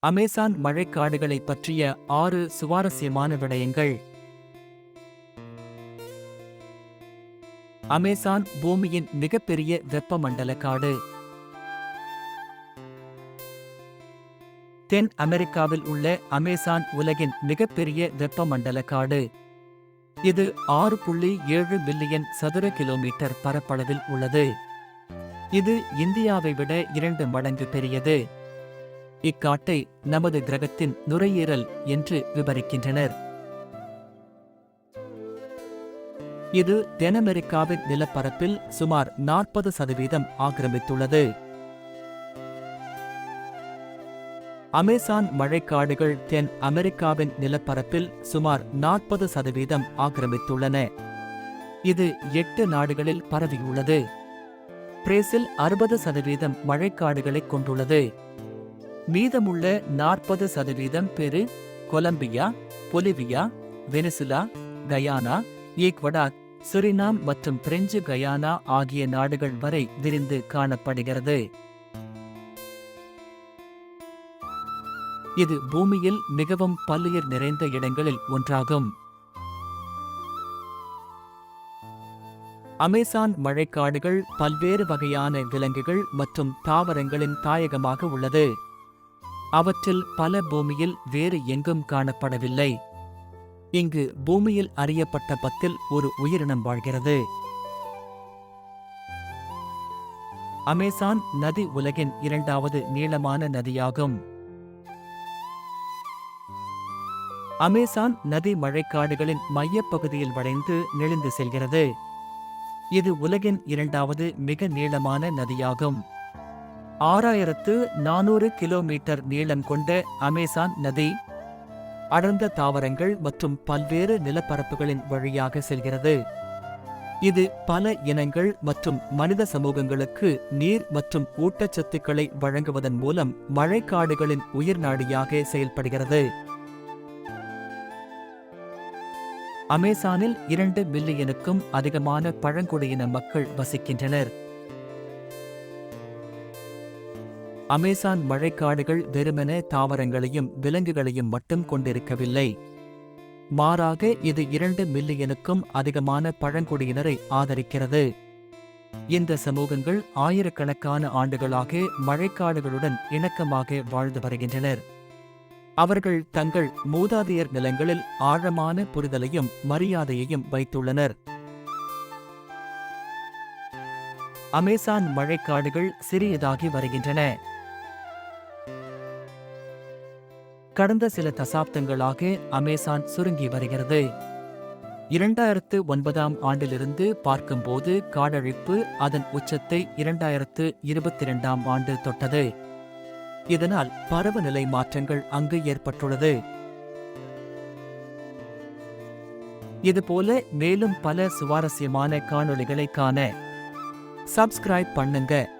Amazon மழைக்காடுகளை பற்றிய ஆறு சுவாரஸ்யமான விடயங்கள். அமேசான் பூமியின் மிகப்பெரிய வெப்பமண்டல காடு. தென் அமெரிக்காவில் உள்ள அமேசான் உலகின் மிகப்பெரிய வெப்பமண்டல காடு. இது ஆறு புள்ளி ஏழு பில்லியன் சதுர கிலோமீட்டர் பரப்பளவில் உள்ளது. இது இந்தியாவை விட இரண்டு மடங்கு பெரியது. இக்காட்டை நமது கிரகத்தின் நுரையீரல் என்று விவரிக்கின்றனர். இது தென் அமெரிக்காவின் நிலப்பரப்பில் சுமார் நாற்பது சதவீதம் ஆக்கிரமித்துள்ளது. அமேசான் மழைக்காடுகள் தென் அமெரிக்காவின் நிலப்பரப்பில் சுமார் நாற்பது சதவீதம் ஆக்கிரமித்துள்ளன. இது எட்டு நாடுகளில் பரவியுள்ளது. பிரேசில் அறுபது சதவீதம் மழைக்காடுகளை கொண்டுள்ளது. மீதமுள்ள நாற்பது சதவீதம் Peru Colombia Bolivia Venezuela Guyana ஈக்வடாக் Suriname மற்றும் பிரெஞ்சு கயானா ஆகிய நாடுகள் வரை விரிந்து காணப்படுகிறது. இது பூமியில் மிகவும் பல்லுயிர் நிறைந்த இடங்களில் ஒன்றாகும். அமேசான் மழைக்காடுகள் பல்வேறு வகையான விலங்குகள் மற்றும் தாவரங்களின் தாயகமாக உள்ளது. அவற்றில் பல பூமியில் வேறு எங்கும் காணப்படவில்லை. இங்கு பூமியில் அறியப்பட்ட பத்தில் ஒரு உயிரினம் வாழ்கிறது. அமேசான் நதி உலகின் இரண்டாவது நீளமான நதியாகும். அமேசான் நதி மழைக்காடுகளின் மையப்பகுதியில் வளைந்து நெளிந்து செல்கிறது. இது உலகின் இரண்டாவது மிக நீளமான நதியாகும். ஆறாயிரத்து நானூறு கிலோமீட்டர் நீளம் கொண்ட அமேசான் நதி அடர்ந்த தாவரங்கள் மற்றும் பல்வேறு நிலப்பரப்புகளின் வழியாக செல்கிறது. இது பல இனங்கள் மற்றும் மனித சமூகங்களுக்கு நீர் மற்றும் ஊட்டச்சத்துக்களை வழங்குவதன் மூலம் மழைக்காடுகளின் உயிர்நாடியாக செயல்படுகிறது. அமேசானில் இரண்டு மில்லியனுக்கும் அதிகமான பழங்குடியின மக்கள் வசிக்கின்றனர். அமேசான் மழைக்காடுகள் வெறுமென தாவரங்களையும் விலங்குகளையும் மட்டும் கொண்டிருக்கவில்லை. மாறாக இது இரண்டு மில்லியனுக்கும் அதிகமான பழங்குடியினரை ஆதரிக்கிறது. இந்த சமூகங்கள் ஆயிரக்கணக்கான ஆண்டுகளாக மழைக்காடுகளுடன் இணக்கமாக வாழ்ந்து வருகின்றனர். அவர்கள் தங்கள் மூதாதையர் நிலங்களில் ஆழமான புரிதலையும் மரியாதையையும் வைத்துள்ளனர். அமேசான் மழைக்காடுகள் சிறியதாகி வருகின்றன. கடந்த சில தசாப்தங்களாக அமேசான் சுருங்கி வருகிறது. இரண்டாயிரத்து ஒன்பதாம் ஆண்டிலிருந்து பார்க்கும்போது காடழிப்பு அதன் உச்சத்தை இரண்டாயிரத்து இருபத்தி இரண்டாம் ஆண்டு தொட்டது. இதனால் பருவநிலை மாற்றங்கள் அங்கு ஏற்பட்டுள்ளது. இதுபோல மேலும் பல சுவாரஸ்யமான காணொளிகளை காண சப்ஸ்கிரைப் பண்ணுங்க.